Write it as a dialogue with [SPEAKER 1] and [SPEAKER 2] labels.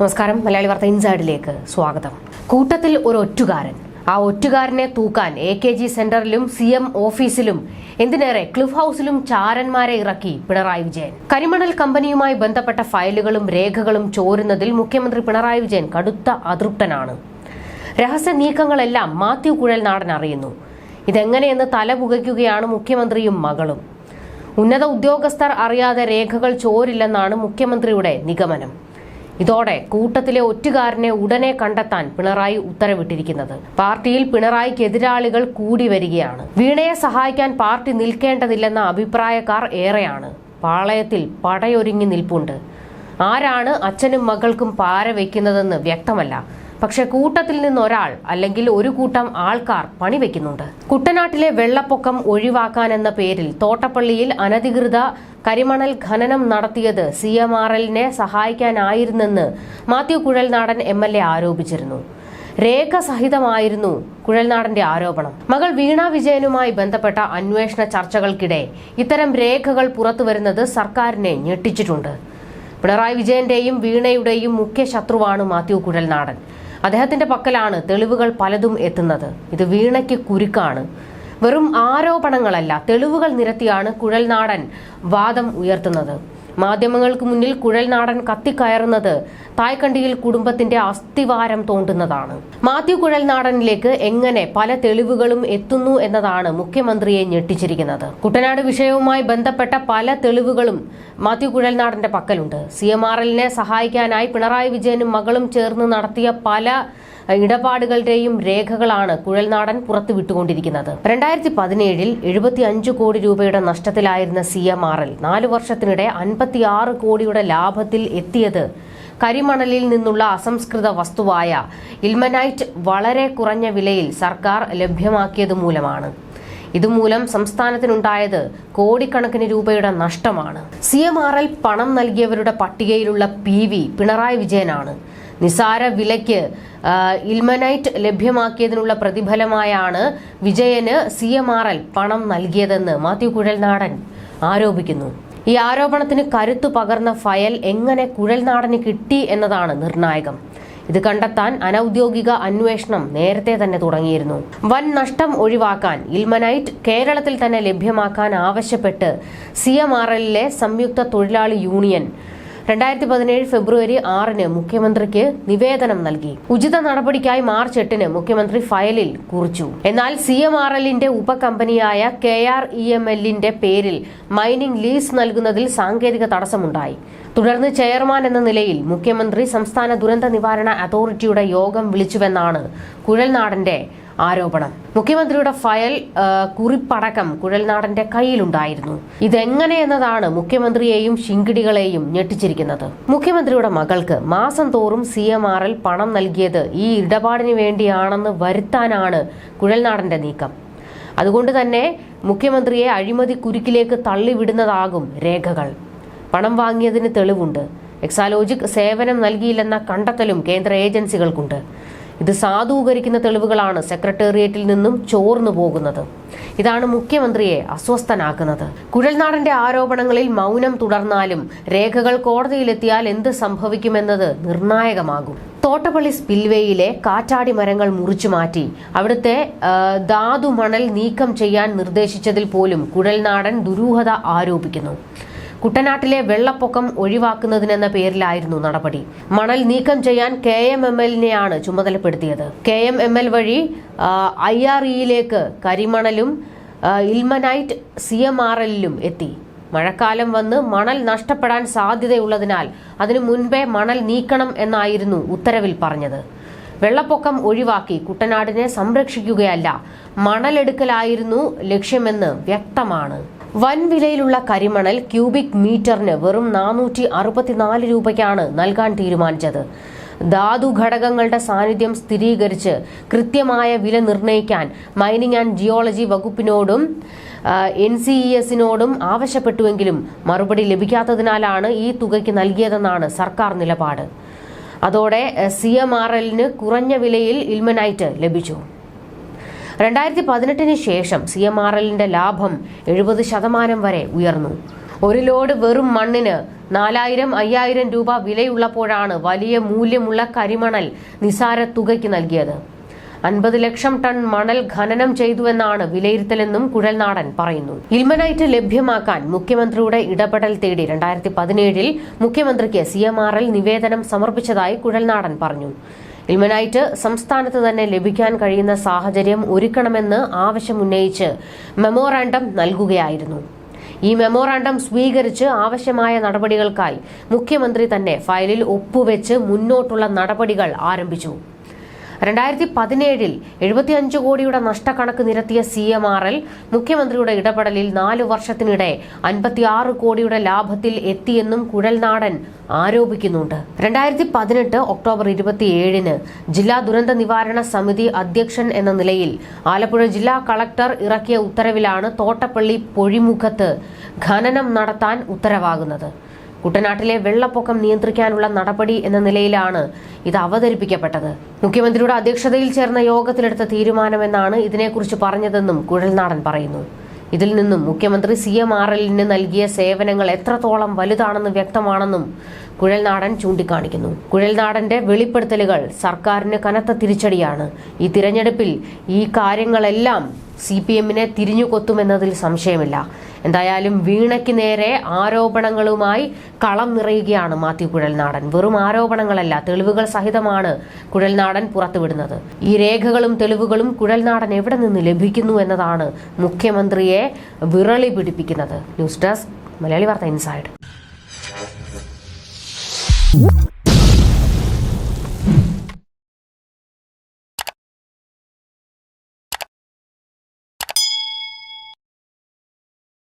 [SPEAKER 1] നമസ്കാരം. മലയാളി വാർത്ത ഇൻസൈഡിലേക്ക് സ്വാഗതം. കൂട്ടത്തിൽ ഒരു ഒറ്റുകാരൻ. ആ ഒറ്റുകാരനെ തൂക്കാൻ എ കെ ജി സെന്ററിലും സി എം ഓഫീസിലും എന്തിനേറെ ക്ലിഫ് ഹൗസിലും ചാരന്മാരെ ഇറക്കി പിണറായി വിജയൻ. കരിമണൽ കമ്പനിയുമായി ബന്ധപ്പെട്ട ഫയലുകളും രേഖകളും ചോരുന്നതിൽ മുഖ്യമന്ത്രി പിണറായി വിജയൻ കടുത്ത അതൃപ്തനാണ്. രഹസ്യ നീക്കങ്ങളെല്ലാം മാത്യു കുഴൽ നാടൻ അറിയുന്നു. ഇതെങ്ങനെയെന്ന് തല പുകയ്ക്കുകയാണ് മുഖ്യമന്ത്രിയും മകളും. ഉന്നത ഉദ്യോഗസ്ഥർ അറിയാതെ രേഖകൾ ചോരില്ലെന്നാണ് മുഖ്യമന്ത്രിയുടെ നിഗമനം. ഇതോടെ കൂട്ടത്തിലെ ഒറ്റുകാരനെ ഉടനെ കണ്ടെത്താൻ പിണറായി ഉത്തരവിട്ടിരിക്കുന്നത്. പാർട്ടിയിൽ പിണറായിക്ക് എതിരാളികൾ കൂടി വരികയാണ്. വീണയെ സഹായിക്കാൻ പാർട്ടി നിൽക്കേണ്ടതില്ലെന്ന അഭിപ്രായക്കാർ ഏറെയാണ്. പാളയത്തിൽ പടയൊരുങ്ങി നിൽപ്പുണ്ട്. ആരാണ് അച്ഛനും മകൾക്കും പാര വയ്ക്കുന്നതെന്ന് വ്യക്തമല്ല. പക്ഷെ കൂട്ടത്തിൽ നിന്ന് ഒരാൾ അല്ലെങ്കിൽ ഒരു കൂട്ടം ആൾക്കാർ പണിവെക്കുന്നുണ്ട് കുട്ടനാട്ടിലെ വെള്ളപ്പൊക്കം ഒഴിവാക്കാനെന്ന പേരിൽ തോട്ടപ്പള്ളിയിൽ അനധികൃത കരിമണൽ ഖനനം നടത്തിയത് സി എം ആർ എല്ലിനെ സഹായിക്കാനായിരുന്നെന്ന് Mathew Kuzhalnadan M L A ആരോപിച്ചിരുന്നു. രേഖ സഹിതമായിരുന്നു കുഴൽനാടന്റെ ആരോപണം. മകൾ വീണ വിജയനുമായി ബന്ധപ്പെട്ട അന്വേഷണ ചർച്ചകൾക്കിടെ ഇത്തരം രേഖകൾ പുറത്തുവരുന്നത് സർക്കാരിനെ ഞെട്ടിച്ചിട്ടുണ്ട്. പിണറായി വിജയന്റെയും വീണയുടെയും മുഖ്യ ശത്രുവാണ് മാത്യു കുഴൽനാടൻ. അദ്ദേഹത്തിന്റെ പക്കലാണ് തെളിവുകൾ പലതും എത്തുന്നത്. ഇത് വീണയ്ക്ക് കുരുക്കാണ്. വെറും ആരോപണങ്ങളല്ല തെളിവുകൾ നിരത്തിയാണ് കുഴൽനാടൻ വാദം ഉയർത്തുന്നത്. മാധ്യമങ്ങൾക്ക് മുന്നിൽ കുഴൽനാടൻ കത്തിക്കയറുന്നത് തായ്ക്കണ്ടിയിൽ കുടുംബത്തിന്റെ അസ്ഥിവാരം തോണ്ടുന്നതാണ്. മാത്യു കുഴൽനാടനിലേക്ക് എങ്ങനെ പല തെളിവുകളും എത്തുന്നു എന്നതാണ് മുഖ്യമന്ത്രിയെ ഞെട്ടിച്ചിരിക്കുന്നത്. കുട്ടനാട് വിഷയവുമായി ബന്ധപ്പെട്ട പല തെളിവുകളും മാത്യു കുഴൽനാടന്റെ പക്കലുണ്ട്. സി എം ആർ എല്ലിനെ സഹായിക്കാനായി പിണറായി വിജയനും മകളും ചേർന്ന് നടത്തിയ പല ഇടപാടുകളുടെയും രേഖകളാണ് കുഴൽനാടൻ പുറത്തുവിട്ടുകൊണ്ടിരിക്കുന്നത് രണ്ടായിരത്തി പതിനേഴിൽ എഴുപത്തി അഞ്ച് കോടി രൂപയുടെ നഷ്ടത്തിലായിരുന്ന സി എം ആർ എൽ നാലു വർഷത്തിനിടെ അൻപത്തിയാറ് കോടിയുടെ ലാഭത്തിൽ എത്തിയത് കരിമണലിൽ നിന്നുള്ള അസംസ്കൃത വസ്തുവായ ഇൽമനൈറ്റ് വളരെ കുറഞ്ഞ വിലയിൽ സർക്കാർ ലഭ്യമാക്കിയത് മൂലമാണ്. ഇതുമൂലം സംസ്ഥാനത്തിനുണ്ടായത് കോടിക്കണക്കിന് രൂപയുടെ നഷ്ടമാണ്. സി എം ആർ എൽ പണം നൽകിയവരുടെ പട്ടികയിലുള്ള പി വി പിണറായി വിജയനാണ്. നിസാര വിലയ്ക്ക് ഇൽമനൈറ്റ് ലഭ്യമാക്കിയതിനുള്ള പ്രതിഫലമായാണ് വിജയന് സി എം ആർ എൽ പണം നൽകിയതെന്ന് മാത്യു കുഴൽനാടൻ ആരോപിക്കുന്നു. ഈ ആരോപണത്തിന് കരുത്തു പകർന്ന ഫയൽ എങ്ങനെ കുഴൽനാടന് കിട്ടി എന്നതാണ് നിർണായകം. ഇത് കണ്ടെത്താൻ അനൌദ്യോഗിക അന്വേഷണം നേരത്തെ തന്നെ തുടങ്ങിയിരുന്നു. വൻ നഷ്ടം ഒഴിവാക്കാൻ ഇൽമനൈറ്റ് കേരളത്തിൽ തന്നെ ലഭ്യമാക്കാൻ ആവശ്യപ്പെട്ട് സി എം ആർ എല്ലിലെ സംയുക്ത തൊഴിലാളി യൂണിയൻ രണ്ടായിരത്തി പതിനേഴ് ഫെബ്രുവരി ആറിന് മുഖ്യമന്ത്രിക്ക് നിവേദനം നൽകി. ഉചിത നടപടിക്കായി മാർച്ച് എട്ടിന് മുഖ്യമന്ത്രി ഫയലിൽ കുറിച്ചു. എന്നാൽ സി എം ആർ എല്ലിന്റെ ഉപകമ്പനിയായ കെ ആർ ഇ എം എല്ലിന്റെ പേരിൽ മൈനിംഗ് ലീസ് നൽകുന്നതിൽ സാങ്കേതിക തടസ്സമുണ്ടായി. തുടർന്ന് ചെയർമാൻ എന്ന നിലയിൽ മുഖ്യമന്ത്രി സംസ്ഥാന ദുരന്ത നിവാരണ അതോറിറ്റിയുടെ യോഗം വിളിച്ചുവെന്നാണ് കുഴൽനാടന്റെ ആരോപണം. മുഖ്യമന്ത്രിയുടെ ഫയൽ കുറിപ്പടക്കം കുഴൽനാടന്റെ കയ്യിലുണ്ടായിരുന്നു. ഇതെങ്ങനെയെന്നതാണ് മുഖ്യമന്ത്രിയെയും ശിങ്കിടികളെയും ഞെട്ടിച്ചിരിക്കുന്നത്. മുഖ്യമന്ത്രിയുടെ മകൾക്ക് മാസം തോറും സി എം പണം നൽകിയത് ഈ ഇടപാടിന് വേണ്ടിയാണെന്ന് വരുത്താനാണ് കുഴൽനാടന്റെ നീക്കം. അതുകൊണ്ട് തന്നെ മുഖ്യമന്ത്രിയെ അഴിമതി കുരുക്കിലേക്ക് തള്ളിവിടുന്നതാകും രേഖകൾ. പണം വാങ്ങിയതിന് തെളിവുണ്ട്. എക്സാലോജിക് സേവനം നൽകിയില്ലെന്ന കണ്ടെത്തലും കേന്ദ്ര ഏജൻസികൾക്കുണ്ട്. ഇത് സാധൂകരിക്കുന്ന തെളിവുകളാണ് സെക്രട്ടേറിയറ്റിൽ നിന്നും ചോർന്നു പോകുന്നത്. ഇതാണ് മുഖ്യമന്ത്രിയെ അസ്വസ്ഥനാക്കുന്നത്. കുഴൽനാടന്റെ ആരോപണങ്ങളിൽ മൗനം തുടർന്നാലും രേഖകൾ കോടതിയിലെത്തിയാൽ എന്ത് സംഭവിക്കുമെന്നത് നിർണായകമാകും. തോട്ടപ്പള്ളി സ്പിൽവേയിലെ കാറ്റാടി മരങ്ങൾ മുറിച്ചു മാറ്റി അവിടുത്തെ ധാതു മണൽ നീക്കം ചെയ്യാൻ നിർദ്ദേശിച്ചതിൽ പോലും കുഴൽനാടൻ ദുരൂഹത ആരോപിക്കുന്നു. കുട്ടനാട്ടിലെ വെള്ളപ്പൊക്കം ഒഴിവാക്കുന്നതിനെന്ന പേരിലായിരുന്നു നടപടി. മണൽ നീക്കം ചെയ്യാൻ കെ എം എം എല്ലിനെയാണ് ചുമതലപ്പെടുത്തിയത്. കെ എം എം എൽ വഴി ഐ ആർ ഇയിലേക്ക് കരിമണലും ഇൽമനൈറ്റ് സി എം ആർ എല്ലിലും എത്തി. മഴക്കാലം വന്ന് മണൽ നഷ്ടപ്പെടാൻ സാധ്യതയുള്ളതിനാൽ അതിനു മുൻപേ മണൽ നീക്കണം എന്നായിരുന്നു ഉത്തരവിൽ പറഞ്ഞത്. വെള്ളപ്പൊക്കം ഒഴിവാക്കി കുട്ടനാടിനെ സംരക്ഷിക്കുകയല്ല മണലെടുക്കലായിരുന്നു ലക്ഷ്യമെന്ന് വ്യക്തമാണ്. വൻ വിലയിലുള്ള കരിമണൽ ക്യൂബിക് മീറ്ററിന് വെറും നാനൂറ്റി അറുപത്തിനാല് രൂപയ്ക്കാണ് നൽകാൻ തീരുമാനിച്ചത്. ധാതു ഘടകങ്ങളുടെ സാന്നിധ്യം സ്ഥിരീകരിച്ച് കൃത്യമായ വില നിർണയിക്കാൻ മൈനിങ് ആൻഡ് ജിയോളജി വകുപ്പിനോടും എൻ സി ഇ എസിനോടും ആവശ്യപ്പെട്ടുവെങ്കിലും മറുപടി ലഭിക്കാത്തതിനാലാണ് ഈ തുകയ്ക്ക് നൽകിയതെന്നാണ് സർക്കാർ നിലപാട്. അതോടെ സി എം ആർ എല്ലിന് കുറഞ്ഞ വിലയിൽ ഇൽമനൈറ്റ് ലഭിച്ചു. രണ്ടായിരത്തി പതിനെട്ടിന് ശേഷം സി എം ആർ എല്ലിന്റെ ലാഭം എഴുപത് ശതമാനം വരെ ഉയർന്നു. ഒരു ലോഡ് വെറും മണ്ണിന് നാലായിരം അയ്യായിരം രൂപ വിലയുള്ളപ്പോഴാണ് വലിയ മൂല്യമുള്ള കരിമണൽ നിസാര തുകയ്ക്ക് നൽകിയത്. അൻപത് ലക്ഷം ടൺ മണൽ ഖനനം ചെയ്തുവെന്നാണ് വിലയിരുത്തലെന്നും കുഴൽനാടൻ പറയുന്നു. ഇൽമനൈറ്റ് ലഭ്യമാക്കാൻ മുഖ്യമന്ത്രിയുടെ ഇടപെടൽ തേടി രണ്ടായിരത്തി പതിനേഴിൽ മുഖ്യമന്ത്രിക്ക് സി എം ആർ എൽ നിവേദനം സമർപ്പിച്ചതായി കുഴൽനാടൻ പറഞ്ഞു. ഇൽമനൈറ്റ് സംസ്ഥാനത്ത് തന്നെ ലഭിക്കാൻ കഴിയുന്ന സാഹചര്യം ഒരുക്കണമെന്ന് ആവശ്യമുന്നയിച്ച് മെമ്മോറാണ്ടം നൽകുകയായിരുന്നു. ഈ മെമ്മോറാണ്ടം സ്വീകരിച്ച് ആവശ്യമായ നടപടികൾക്കായി മുഖ്യമന്ത്രി തന്നെ ഫയലിൽ ഒപ്പുവെച്ച് മുന്നോട്ടുള്ള നടപടികൾ ആരംഭിച്ചു. രണ്ടായിരത്തി പതിനേഴിൽ എഴുപത്തിയഞ്ച് കോടിയുടെ നഷ്ടക്കണക്ക് നിരത്തിയ സി എം ആർ എൽ മുഖ്യമന്ത്രിയുടെ ഇടപെടലിൽ നാലു വർഷത്തിനിടെ അൻപത്തിയാറ് കോടിയുടെ ലാഭത്തിൽ എത്തിയെന്നും കുഴൽനാടൻ ആരോപിക്കുന്നുണ്ട്. രണ്ടായിരത്തി പതിനെട്ട് ഒക്ടോബർ ഇരുപത്തിയേഴിന് ജില്ലാ ദുരന്ത നിവാരണ സമിതി അധ്യക്ഷൻ എന്ന നിലയിൽ ആലപ്പുഴ ജില്ലാ കളക്ടർ ഇറക്കിയ ഉത്തരവിലാണ് തോട്ടപ്പള്ളി പൊഴിമുഖത്ത് ഖനനം നടത്താൻ ഉത്തരവാകുന്നത്. കുട്ടനാട്ടിലെ വെള്ളപ്പൊക്കം നിയന്ത്രിക്കാനുള്ള നടപടി എന്ന നിലയിലാണ് ഇത് അവതരിപ്പിക്കപ്പെട്ടത്. മുഖ്യമന്ത്രിയുടെ അധ്യക്ഷതയിൽ ചേർന്ന യോഗത്തിലെടുത്ത തീരുമാനമെന്നാണ് ഇതിനെക്കുറിച്ച് പറഞ്ഞതെന്നും കുഴൽനാടൻ പറയുന്നു. ഇതിൽ നിന്നും മുഖ്യമന്ത്രി സി എം ആർ എല്ലിന് നൽകിയ സേവനങ്ങൾ എത്രത്തോളം വലുതാണെന്ന് വ്യക്തമാണെന്നും കുഴൽനാടൻ ചൂണ്ടിക്കാണിക്കുന്നു. കുഴൽനാടന്റെ വെളിപ്പെടുത്തലുകൾ സർക്കാരിന് കനത്ത തിരിച്ചടിയാണ്. ഈ തിരഞ്ഞെടുപ്പിൽ ഈ കാര്യങ്ങളെല്ലാം സി പി എമ്മിനെ തിരിഞ്ഞുകൊത്തുമെന്നതിൽ സംശയമില്ല. എന്തായാലും വീണയ്ക്ക് നേരെ ആരോപണങ്ങളുമായി കളം നിറയുകയാണ് മാത്യു കുഴൽനാടൻ. വെറും ആരോപണങ്ങളല്ല തെളിവുകൾ സഹിതമാണ് കുഴൽനാടൻ പുറത്തുവിടുന്നത്. ഈ രേഖകളും തെളിവുകളും കുഴൽനാടൻ എവിടെ നിന്ന് ലഭിക്കുന്നു എന്നതാണ് മുഖ്യമന്ത്രിയെ വിറളി പിടിപ്പിക്കുന്നത്. News desk Malayali Vartha inside. Whoop.